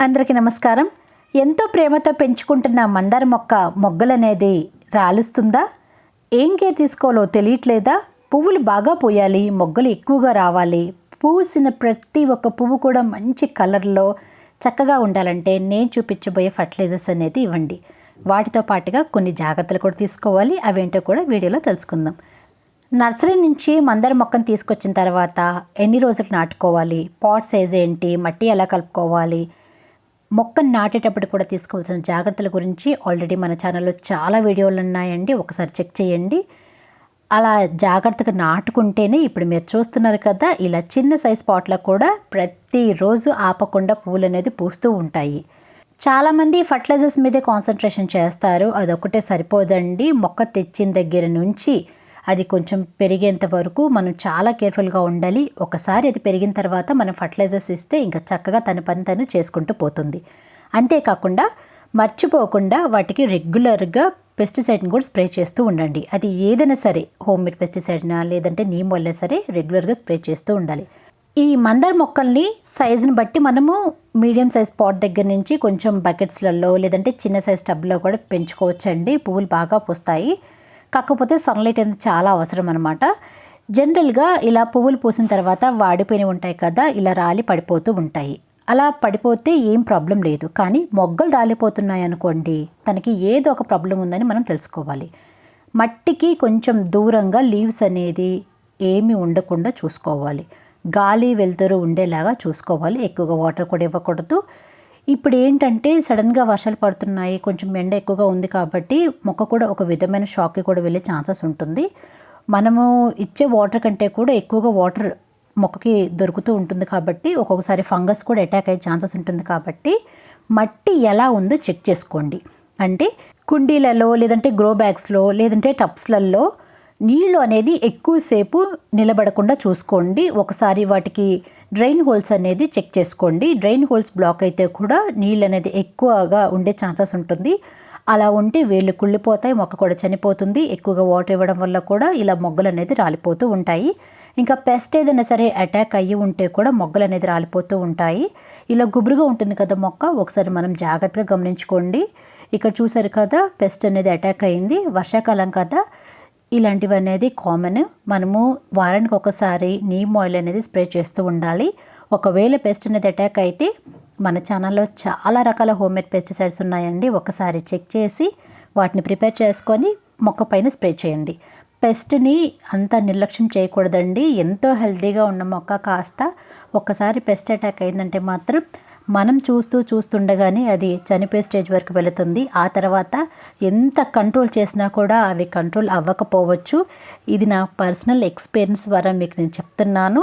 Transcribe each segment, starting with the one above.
అందరికీ నమస్కారం. ఎంతో ప్రేమతో పెంచుకుంటున్న మందార మొక్క మొగ్గలనేది రాలుస్తుందా? ఏం కేర్ తీసుకోవాలో తెలియట్లేదా? పువ్వులు బాగా పోయాలి మొగ్గలు ఎక్కువగా రావాలి. పూసిన ప్రతి ఒక్క పువ్వు కూడా మంచి కలర్లో చక్కగా ఉండాలంటే నేను చూపించబోయే ఫర్టిలైజర్స్ అనేది ఇవ్వండి. వాటితో పాటుగా కొన్ని జాగ్రత్తలు కూడా తీసుకోవాలి. అవేంటో కూడా వీడియోలో తెలుసుకుందాం. నర్సరీ నుంచి మందార మొక్కను తీసుకొచ్చిన తర్వాత ఎన్ని రోజులు నాటుకోవాలి? పాట్ సైజ్ ఏంటి? మట్టి ఎలా కలుపుకోవాలి? మొక్కను నాటేటప్పుడు కూడా తీసుకోవాల్సిన జాగ్రత్తల గురించి ఆల్రెడీ మన ఛానల్లో చాలా వీడియోలు ఉన్నాయండి. ఒకసారి చెక్ చేయండి. అలా జాగ్రత్తగా నాటుకుంటేనే ఇప్పుడు మీరు చూస్తున్నారు కదా ఇలా చిన్న సైజ్ పాట్లో కూడా ప్రతిరోజు ఆపకుండా పూలు అనేది పూస్తూ ఉంటాయి. చాలామంది ఫర్టిలైజర్స్ మీదే కాన్సన్ట్రేషన్ చేస్తారు. అదొకటే సరిపోదండి. మొక్క తెచ్చిన దగ్గర నుంచి అది కొంచెం పెరిగేంత వరకు మనం చాలా కేర్ఫుల్గా ఉండాలి. ఒకసారి అది పెరిగిన తర్వాత మనం ఫర్టిలైజర్స్ ఇస్తే ఇంకా చక్కగా తన పని తను చేసుకుంటూ పోతుంది. అంతేకాకుండా మర్చిపోకుండా వాటికి రెగ్యులర్గా పెస్టిసైడ్ని కూడా స్ప్రే చేస్తూ ఉండండి. అది ఏదైనా సరే హోమ్ మేడ్ పెస్టిసైడ్నా లేదంటే నీమ్ వల్ల సరే రెగ్యులర్గా స్ప్రే చేస్తూ ఉండాలి. ఈ మందార మొక్కల్ని సైజుని బట్టి మనము మీడియం సైజ్ పాట్ దగ్గర నుంచి కొంచెం బకెట్స్లలో లేదంటే చిన్న సైజ్ టబ్లో కూడా పెంచుకోవచ్చండి. పువ్వులు బాగా పూస్తాయి. కాకపోతే సన్లైట్ అనేది చాలా అవసరం అనమాట జనరల్గా ఇలా పువ్వులు పూసిన తర్వాత వాడిపోయినవి ఉంటాయి కదా ఇలా రాలి పడిపోతూ ఉంటాయి. అలా పడిపోతే ఏం ప్రాబ్లం లేదు. కానీ మొగ్గలు రాలిపోతున్నాయి అనుకోండి తనకి ఏదో ఒక ప్రాబ్లం ఉందని మనం తెలుసుకోవాలి. మట్టికి కొంచెం దూరంగా లీవ్స్ అనేది ఏమి ఉండకుండా చూసుకోవాలి. గాలి వెలుతురు ఉండేలాగా చూసుకోవాలి. ఎక్కువగా వాటర్ కూడా ఇవ్వకూడదు. ఇప్పుడు ఏంటంటే సడన్గా వర్షాలు పడుతున్నాయి కొంచెం ఎండ ఎక్కువగా ఉంది కాబట్టి మొక్క కూడా ఒక విధమైన షాక్కి కూడా వెళ్ళే ఛాన్సెస్ ఉంటుంది. మనము ఇచ్చే వాటర్ కంటే కూడా ఎక్కువగా వాటర్ మొక్కకి దొరుకుతూ ఉంటుంది కాబట్టి ఒక్కొక్కసారి ఫంగస్ కూడా అటాక్ అయ్యే ఛాన్సెస్ ఉంటుంది కాబట్టి మట్టి ఎలా ఉందో చెక్ చేసుకోండి. అంటే కుండీలలో లేదంటే గ్రో బ్యాగ్స్లో లేదంటే టబ్స్లలో నీళ్ళు అనేది ఎక్కువసేపు నిలబడకుండా చూసుకోండి. ఒకసారి వాటికి డ్రైన్ హోల్స్ అనేది చెక్ చేసుకోండి. డ్రైన్ హోల్స్ బ్లాక్ అయితే కూడా నీళ్ళు అనేది ఎక్కువగా ఉండే ఛాన్సెస్ ఉంటుంది. అలా ఉంటే వేళ్ళు కుళ్ళిపోతాయి మొక్క కూడా చనిపోతుంది. ఎక్కువగా వాటర్ ఇవ్వడం వల్ల కూడా ఇలా మొగ్గలు అనేది రాలిపోతూ ఉంటాయి. ఇంకా పెస్ట్ ఏదైనా సరే అటాక్ అయ్యి ఉంటే కూడా మొగ్గలు అనేది రాలిపోతూ ఉంటాయి. ఇలా గుబురుగా ఉంటుంది కదా మొక్క ఒకసారి మనం జాగ్రత్తగా గమనించుకోండి. ఇక్కడ చూసారు కదా పెస్ట్ అనేది అటాక్ అయింది. వర్షాకాలం కదా ఇలాంటివి అనేది కామన్ మనము వారానికి ఒకసారి నీమ్ ఆయిల్ అనేది స్ప్రే చేస్తూ ఉండాలి. ఒకవేళ పెస్ట్ అనేది అటాక్ అయితే మన ఛానల్లో చాలా రకాల హోమ్మేడ్ పెస్టిసైడ్స్ ఉన్నాయండి. ఒకసారి చెక్ చేసి వాటిని ప్రిపేర్ చేసుకొని మొక్క పైన స్ప్రే చేయండి. పెస్ట్ని అంత నిర్లక్ష్యం చేయకూడదండి. ఎంతో హెల్తీగా ఉన్న మొక్క కాస్త ఒక్కసారి పెస్ట్ అటాక్ అయిందంటే మాత్రం మనం చూస్తూ చూస్తుండగానే అది చనిపోయే స్టేజ్ వరకు వెళుతుంది. ఆ తర్వాత ఎంత కంట్రోల్ చేసినా కూడా అవి కంట్రోల్ అవ్వకపోవచ్చు. ఇది నా పర్సనల్ ఎక్స్పీరియన్స్ ద్వారా మీకు నేను చెప్తున్నాను.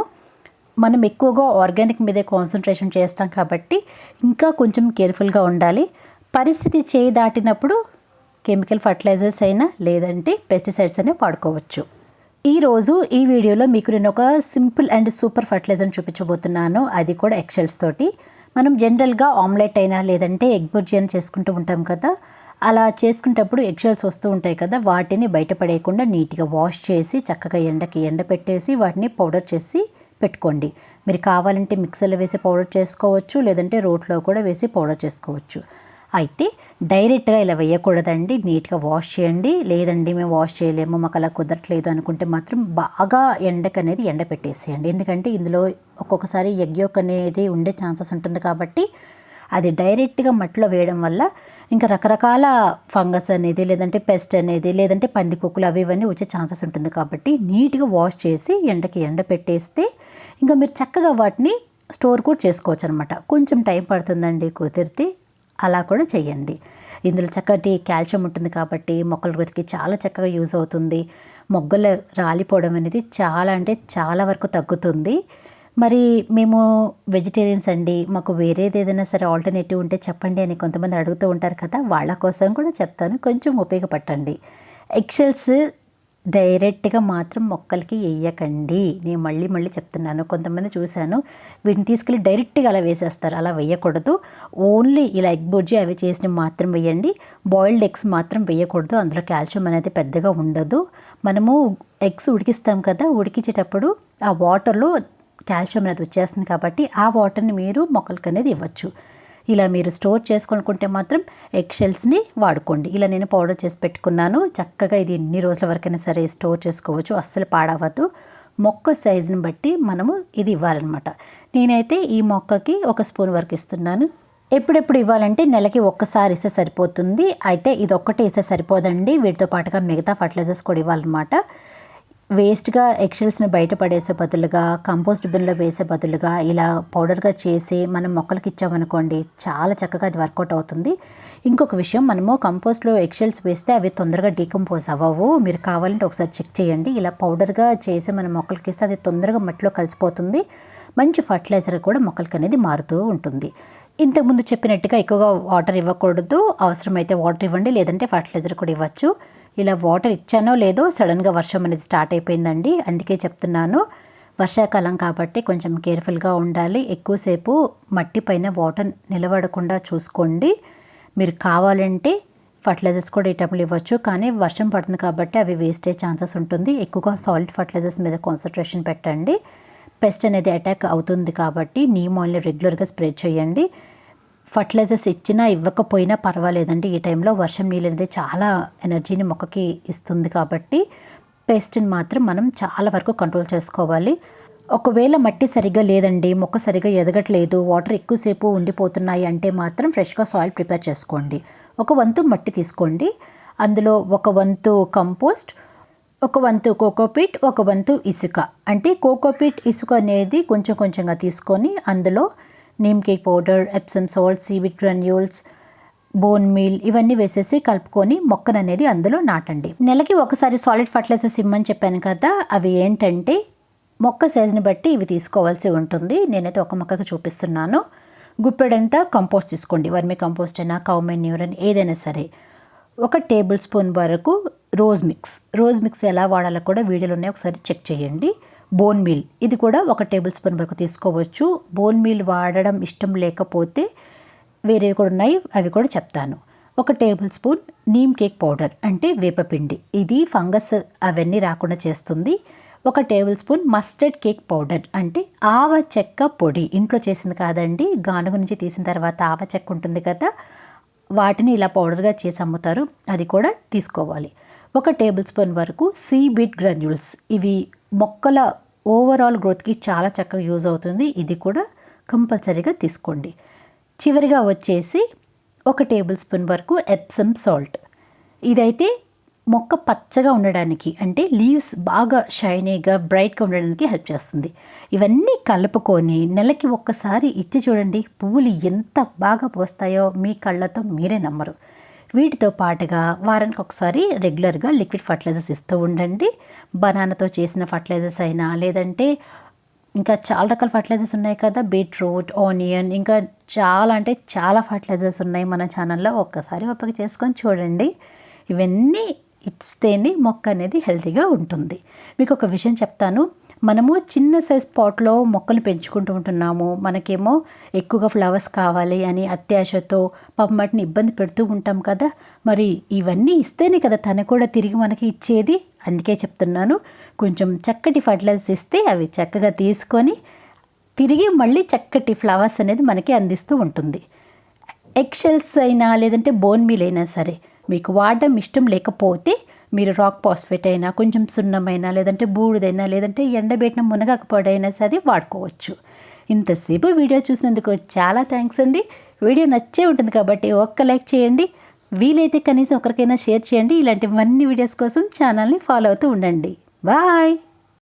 మనం ఎక్కువగా ఆర్గానిక్ మీదే కాన్సన్ట్రేషన్ చేస్తాం కాబట్టి ఇంకా కొంచెం కేర్ఫుల్గా ఉండాలి. పరిస్థితి చేయి దాటినప్పుడు కెమికల్ ఫర్టిలైజర్స్ అయినా లేదంటే పెస్టిసైడ్స్ అయినా వాడుకోవచ్చు. ఈరోజు ఈ వీడియోలో మీకు నేను ఒక సింపుల్ అండ్ సూపర్ ఫర్టిలైజర్ని చూపించబోతున్నాను. అది కూడా ఎక్సెల్స్ తోటి. మనం జనరల్గా ఆమ్లెట్ అయినా లేదంటే ఎగ్ బుర్జీ అని చేసుకుంటూ ఉంటాం కదా అలా చేసుకునేటప్పుడు ఎగ్షెల్స్ వస్తూ ఉంటాయి కదా వాటిని బయటపడేయకుండా నీట్గా వాష్ చేసి చక్కగా ఎండకి ఎండ పెట్టేసి వాటిని పౌడర్ చేసి పెట్టుకోండి. మీరు కావాలంటే మిక్సర్లో వేసి పౌడర్ చేసుకోవచ్చు లేదంటే రోట్లో కూడా వేసి పౌడర్ చేసుకోవచ్చు. అయితే డైరెక్ట్గా ఇలా వేయకూడదండి. నీట్గా వాష్ చేయండి. లేదండి మేము వాష్ చేయలేము మాకు అలా కుదరట్లేదు అనుకుంటే మాత్రం బాగా ఎండకు అనేది ఎండ పెట్టేసేయండి. ఎందుకంటే ఇందులో ఒక్కొక్కసారి ఎగ్ యొక్క అనేది ఉండే ఛాన్సెస్ ఉంటుంది కాబట్టి అది డైరెక్ట్గా మట్టిలో వేయడం వల్ల ఇంకా రకరకాల ఫంగస్ అనేది లేదంటే పెస్ట్ అనేది లేదంటే పందికొక్కులు అవి ఇవన్నీ వచ్చే ఛాన్సెస్ ఉంటుంది కాబట్టి నీట్గా వాష్ చేసి ఎండకి ఎండ పెట్టేస్తే ఇంకా మీరు చక్కగా వాటిని స్టోర్ కూడా చేసుకోవచ్చు అనమాట కొంచెం టైం పడుతుందండి కుదిరితే అలా కూడా చేయండి ఇందులో చక్కటి కాల్షియం ఉంటుంది కాబట్టి మొక్కల వృద్ధికి చాలా చక్కగా యూజ్ అవుతుంది. మొగ్గలు రాలిపోవడం అనేది చాలా అంటే చాలా వరకు తగ్గుతుంది. మరి మేము వెజిటేరియన్స్ అండి మాకు వేరేది ఏదైనా సరే ఆల్టర్నేటివ్ ఉంటే చెప్పండి అని కొంతమంది అడుగుతూ ఉంటారు కదా వాళ్ళ కోసం కూడా చెప్తాను. కొంచెం ఉపయోగపట్టండి. ఎక్సెల్స్ డైరెక్ట్గా మాత్రం మొక్కలకి వేయకండి నేను మళ్ళీ మళ్ళీ చెప్తున్నాను. కొంతమంది చూశాను వీటిని తీసుకెళ్ళి డైరెక్ట్గా అలా వేసేస్తారు. అలా వేయకూడదు. ఓన్లీ ఇలా ఎగ్ బుర్జీ అవి చేసిన మాత్రం వేయండి. బాయిల్డ్ ఎగ్స్ మాత్రం వేయకూడదు. అందులో కాల్షియం అనేది పెద్దగా ఉండదు. మనము ఎగ్స్ ఉడికిస్తాం కదా ఉడికించేటప్పుడు ఆ వాటర్లో కాల్షియం అనేది వచ్చేస్తుంది కాబట్టి ఆ వాటర్ని మీరు మొక్కలకి అనేది ఇవ్వచ్చు. ఇలా మీరు స్టోర్ చేసుకోనుకుంటే మాత్రం ఎగ్షెల్స్ని వాడుకోండి. ఇలా నేను పౌడర్ చేసి పెట్టుకున్నాను. చక్కగా ఇది ఎన్ని రోజుల వరకైనా సరే స్టోర్ చేసుకోవచ్చు. అస్సలు పాడవద్దు. మొక్క సైజుని బట్టి మనము ఇది ఇవ్వాలన్నమాట. నేనైతే ఈ మొక్కకి ఒక స్పూన్ వరకు ఇస్తున్నాను. ఎప్పుడెప్పుడు ఇవ్వాలంటే నెలకి ఒక్కసారి ఇస్తే సరిపోతుంది. అయితే ఇది ఒక్కటే ఇస్తే సరిపోదండి. వీటితో పాటుగా మిగతా ఫర్టిలైజర్స్ కూడా ఇవ్వాలన్నమాట. వేస్ట్గా ఎక్షల్స్ని బయటపడేసే బదులుగా కంపోస్ట్ బిన్లో వేసే బదులుగా ఇలా పౌడర్గా చేసి మనం మొక్కలకి ఇచ్చామనుకోండి చాలా చక్కగా అది వర్కౌట్ అవుతుంది. ఇంకొక విషయం మనము కంపోస్ట్లో ఎక్షల్స్ వేస్తే అవి తొందరగా డీకంపోజ్ అవ్వవు. మీరు కావాలంటే ఒకసారి చెక్ చేయండి. ఇలా పౌడర్గా చేసి మనం మొక్కలకి ఇస్తే అది తొందరగా మట్టిలో కలిసిపోతుంది. మంచి ఫర్టిలైజర్ కూడా మొక్కలకి అనేది మారుతూ ఉంటుంది. ఇంతకుముందు చెప్పినట్టుగా ఎక్కువగా వాటర్ ఇవ్వకూడదు. అవసరమైతే వాటర్ ఇవ్వండి లేదంటే ఫర్టిలైజర్ కూడా ఇవ్వచ్చు. ఇలా వాటర్ ఇచ్చానో లేదో సడన్గా వర్షం అనేది స్టార్ట్ అయిపోయిందండి. అందుకే చెప్తున్నాను. వర్షాకాలం కాబట్టి కొంచెం కేర్ఫుల్గా ఉండాలి. ఎక్కువసేపు మట్టి పైన వాటర్ నిలబడకుండా చూసుకోండి. మీరు కావాలంటే ఫర్టిలైజర్స్ కూడా ఈ టైంలో ఇవ్వచ్చు. కానీ వర్షం పడుతుంది కాబట్టి అవి వేస్ట్ అయ్యే ఛాన్సెస్ ఉంటుంది. ఎక్కువగా సాలిడ్ ఫర్టిలైజర్స్ మీద కాన్సన్ట్రేషన్ పెట్టండి. పెస్ట్ అనేది అటాక్ అవుతుంది కాబట్టి నీమ్ ఆయిల్ని రెగ్యులర్గా స్ప్రే చేయండి. ఫర్టిలైజర్స్ ఇచ్చినా ఇవ్వకపోయినా పర్వాలేదండి. ఈ టైంలో వర్షం నీళ్ళు అనేది చాలా ఎనర్జీని మొక్కకి ఇస్తుంది కాబట్టి పేస్ట్ని మాత్రం మనం చాలా వరకు కంట్రోల్ చేసుకోవాలి. ఒకవేళ మట్టి సరిగ్గా లేదండి మొక్క సరిగ్గా ఎదగట్లేదు వాటర్ ఎక్కువసేపు ఉండిపోతున్నాయి అంటే మాత్రం ఫ్రెష్గా సాయిల్ ప్రిపేర్ చేసుకోండి. ఒక వంతు మట్టి తీసుకోండి. అందులో ఒక వంతు కంపోస్ట్ ఒక వంతు కోకోపీట్ ఒక వంతు ఇసుక. అంటే కోకోపీట్ ఇసుక అనేది కొంచెం కొంచెంగా తీసుకొని అందులో neem cake powder Epsom salt seaweed granules bone meal ఇవన్నీ వేసేసి కలుపుకొని మొక్కను అనేది అందులో నాటండి. నెలకి ఒకసారి సాలిడ్ ఫర్టిలైజర్స్ ఇమ్మని చెప్పాను కదా అవి ఏంటంటే మొక్క సైజుని బట్టి ఇవి తీసుకోవాల్సి ఉంటుంది. నేనైతే ఒక మొక్కకు చూపిస్తున్నాను. గుప్పెడంతా కంపోస్ట్ తీసుకోండి. వర్మి కంపోస్ట్ అయినా కౌమెన్యూర్ అని ఏదైనా సరే. ఒక టేబుల్ స్పూన్ వరకు రోజ్ మిక్స్. రోజ్ మిక్స్ ఎలా వాడాలో కూడా వీడియోలోనే ఒకసారి చెక్ చేయండి. Bone meal. ఇది కూడా ఒక టేబుల్ స్పూన్ వరకు తీసుకోవచ్చు. బోన్ మీల్ వాడడం ఇష్టం లేకపోతే వేరేవి కూడా ఉన్నాయి అవి కూడా చెప్తాను. ఒక tablespoon neem cake powder అంటే వేపపిండి. ఇది ఫంగస్ అవన్నీ రాకుండా చేస్తుంది. ఒక tablespoon mustard cake powder అంటే ఆవ చెక్క పొడి. ఇంట్లో చేసింది కాదండి గానుగ నుంచి తీసిన తర్వాత ఆవ చెక్క ఉంటుంది కదా వాటిని ఇలా పౌడర్గా చేసి అమ్ముతారు. అది కూడా తీసుకోవాలి. ఒక టేబుల్ స్పూన్ వరకు సీ బీట్ గ్రాన్యూల్స్. ఇవి మొక్కల ఓవరాల్ గ్రోత్కి చాలా చక్కగా యూజ్ అవుతుంది. ఇది కూడా కంపల్సరీగా తీసుకోండి. చివరిగా వచ్చేసి ఒక టేబుల్ స్పూన్ వరకు ఎప్సమ్ సాల్ట్ ఇదైతే మొక్క పచ్చగా ఉండడానికి అంటే లీవ్స్ బాగా షైనీగా బ్రైట్గా ఉండడానికి హెల్ప్ చేస్తుంది. ఇవన్నీ కలుపుకొని నెలకి ఒక్కసారి ఇచ్చి చూడండి. పువ్వులు ఎంత బాగా పోస్తాయో మీ కళ్ళతో మీరే నమ్మరు. వీటితో పాటుగా వారానికి ఒకసారి రెగ్యులర్గా లిక్విడ్ ఫర్టిలైజర్స్ ఇస్తూ ఉండండి. బనానాతో చేసిన ఫర్టిలైజర్స్ అయినా లేదంటే ఇంకా చాలా రకాల ఫర్టిలైజర్స్ ఉన్నాయి కదా బీట్రూట్ ఆనియన్ ఇంకా చాలా అంటే చాలా ఫర్టిలైజర్స్ ఉన్నాయి మన ఛానల్లో. ఒక్కసారి ఒప్పక చేసుకొని చూడండి. ఇవన్నీ ఇస్తేనే మొక్క అనేది హెల్తీగా ఉంటుంది. మీకు ఒక విషయం చెప్తాను. మనము చిన్న సైజ్ పాట్లో మొక్కలు పెంచుకుంటూ ఉంటున్నాము. మనకేమో ఎక్కువగా ఫ్లవర్స్ కావాలి అని అత్యాశతో పాపం వాటిని ఇబ్బంది పెడుతూ ఉంటాం కదా. మరి ఇవన్నీ ఇస్తేనే కదా తను కూడా తిరిగి మనకి ఇచ్చేది. అందుకే చెప్తున్నాను కొంచెం చక్కటి ఫర్టిలైజర్స్ ఇస్తే అవి చక్కగా తీసుకొని తిరిగి మళ్ళీ చక్కటి ఫ్లవర్స్ అనేది మనకి అందిస్తూ ఉంటుంది. ఎగ్షెల్స్ అయినా లేదంటే బోన్ మీల్ అయినా సరే మీకు వాడడం ఇష్టం లేకపోతే మీరు రాక్ పాస్ఫేట్ అయినా కొంచెం సున్నమైనా లేదంటే బూడిదైనా లేదంటే ఎండబెట్టిన మునగాకు పొడైనా సరే వాడుకోవచ్చు. ఇంతసేపు వీడియో చూసినందుకు చాలా థ్యాంక్స్ అండి. వీడియో నచ్చే ఉంటుంది కాబట్టి ఒక్క లైక్ చేయండి. వీలైతే కనీసం ఒకరికైనా షేర్ చేయండి. ఇలాంటివన్నీ వీడియోస్ కోసం ఛానల్ని ఫాలో అవుతూ ఉండండి. బాయ్